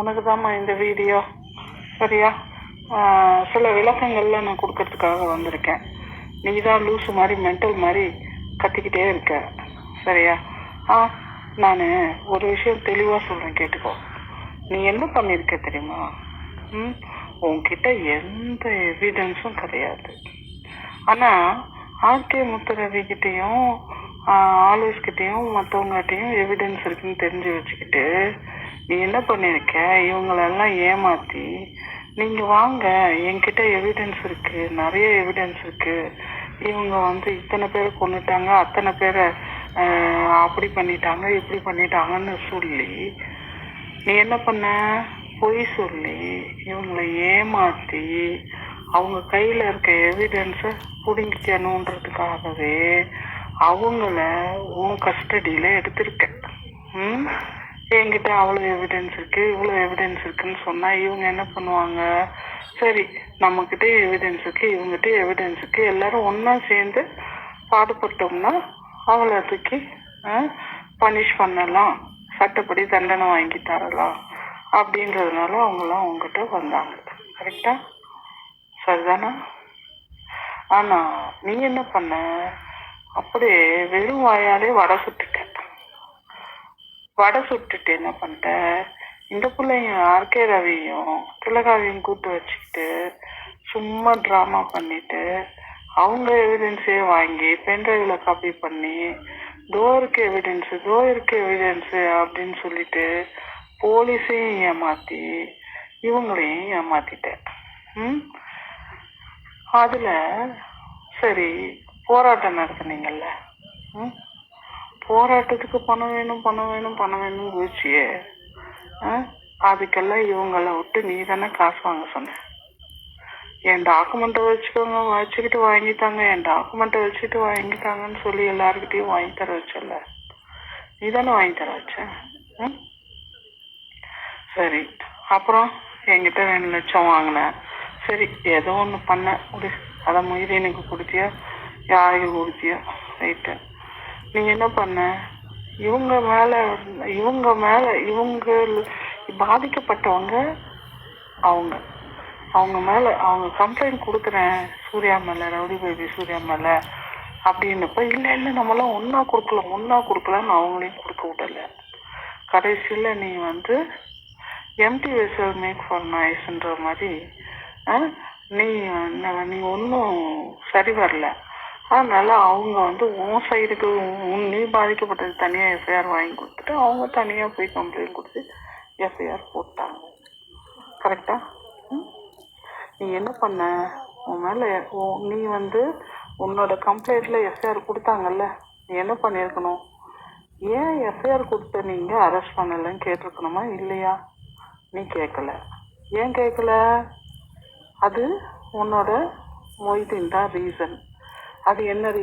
உனக்கு தாம்மா இந்த வீடியோ சரியா? சில விளக்கங்கள்ல நான் கொடுக்கறதுக்காக வந்திருக்கேன். நீ தான் லூசு மாதிரி மென்டல் மாதிரி கத்திக்கிட்டே இருக்க. சரியா? ஆ நான் ஒரு விஷயம் தெளிவாக சொல்கிறேன் கேட்டுக்கோ. நீ என்ன பண்ணியிருக்க தெரியுமா? ம் உன்கிட்ட எந்த எவிடன்ஸும் கிடையாது. ஆனால் ஆர்கே முத்துரவிக்கிட்டேயும் ஆலோஸ்கிட்டையும் மற்றவங்ககிட்டையும் எவிடன்ஸ் இருக்குன்னு தெரிஞ்சு வச்சுக்கிட்டு நீ என்ன பண்ணியிருக்க இவங்களெல்லாம் ஏமாத்தி நீங்கள் வாங்க என்கிட்ட எவிடன்ஸ் இருக்கு நிறைய எவிடன்ஸ் இருக்கு. இவங்க வந்து இத்தனை பேரை கொண்டுட்டாங்க அத்தனை பேரை அப்படி பண்ணிட்டாங்க இப்படி பண்ணிட்டாங்கன்னு சொல்லி நீ என்ன பண்ண? பொய் சொல்லி இவங்களை ஏமாத்தி அவங்க கையில இருக்க எவிடன்ஸை பிடிங்கிக்கணுன்றதுக்காகவே அவங்கள உன் கஸ்டடியில எடுத்திருக்க. ம்? என்கிட்ட அவ்வளோ எவிடன்ஸ் இருக்கு இவ்வளோ எவிடன்ஸ் இருக்குன்னு சொன்னா இவங்க என்ன பண்ணுவாங்க? சரி நம்மக்கிட்ட எவிடன்ஸ் இருக்கு இவங்ககிட்ட எவிடன்ஸ் இருக்கு எல்லாரும் ஒண்ணா சேர்ந்து பாடுபட்டோம்னா அவளை தூக்கி பனிஷ் பண்ணலாம் சட்டப்படி தண்டனை வாங்கி தரலாம் அப்படின்றதுனால அவங்களாம் அவங்ககிட்ட வந்தாங்க. கரெக்டா சரிதானா? ஆனா நீ என்ன பண்ண? அப்படியே வெறும் வாயாலே வடை சுட்டுட்ட வடை சுட்டுட்டு என்ன பண்ணிட்ட இந்த பிள்ளைங்க ஆர்கே ரவியும் திலகாவையும் கூட்டு வச்சுக்கிட்டு சும்மா ட்ராமா பண்ணிட்டு அவங்க எவிடென்ஸே வாங்கி பென்ட்ரைவில் காப்பி பண்ணி தோ இருக்கு டோருக்கு தோ இருக்கு அப்படின்னு சொல்லிட்டு போலீஸையும் ஏமாத்தி இவங்களையும் ஏமாத்திட்டேன் ம்? அதுல சரி போராட்டம் நடத்துனீங்கல்ல? போராட்டத்துக்கு பணம் வேணும் பணம் வேணும் பணம் வேணும் போச்சியே அதுக்கெல்லாம் இவங்கள விட்டு நீ தானே காசு வாங்க சொன்ன. என் டாக்குமெண்ட்டை வச்சுக்கோங்க வச்சுக்கிட்டு வாங்கித்தாங்க. என் டாக்குமெண்ட்டை வச்சுக்கிட்டு வாங்கித்தாங்கன்னு சொல்லி எல்லாருக்கிட்டையும் வாங்கி தர வச்சல நீ தானே வாங்கி தர வச்ச? ம் சரி. அப்புறம் என்கிட்ட ரெண்டு லட்சம் வாங்கினேன் சரி ஏதோ ஒன்று பண்ண. அதை அதை எனக்கு கொடுத்தியா? யாருக்கு கொடுத்தியா? ரைட்டு. நீ என்ன பண்ண? இவங்க மேல இவங்க மேல இவங்க பாதிக்கப்பட்டவங்க அவங்க. அவங்க மேல அவங்க கம்ப்ளைண்ட் கொடுக்குறேன் சூர்யா மேல ரவுடி பேபி சூர்யா மேல அப்படின்னப்ப இல்ல இல்ல நம்மளாம் ஒன்னா கொடுக்கல ஒன்னா கொடுக்கலன்னு அவங்களையும் கொடுக்க விடல. கடைசியில நீ வந்து எம்டி வெசல் மேக் ஃபார் நாய்ஸ்ன்ற மாதிரி ஆ, நீ என்ன நீ ஒன்றும் சரி வரல. அதனால அவங்க வந்து உன் சைடுக்கு உன் நீ பாதிக்கப்பட்டது தனியாக எஃப்ஐஆர் வாங்கி கொடுத்துட்டு அவங்க தனியாக போய் கம்ப்ளைண்ட் கொடுத்து எஃப்ஐஆர் போட்டாங்க. கரெக்டா ம். நீ என்ன பண்ண? உன் மேலே நீ வந்து உன்னோட கம்ப்ளைண்ட்ல எஃப்ஐஆர் கொடுத்தாங்கல்ல நீ என்ன பண்ணியிருக்கணும்? ஏன் எஃப்ஐஆர் கொடுத்த நீங்க அரெஸ்ட் பண்ணலன்னு கேட்டிருக்கணுமா இல்லையா? நீ கேட்கல ஏன் கேட்கல அது உன்னோட மொய்தின் தான் ரீசன் அது என்ன ரீசன்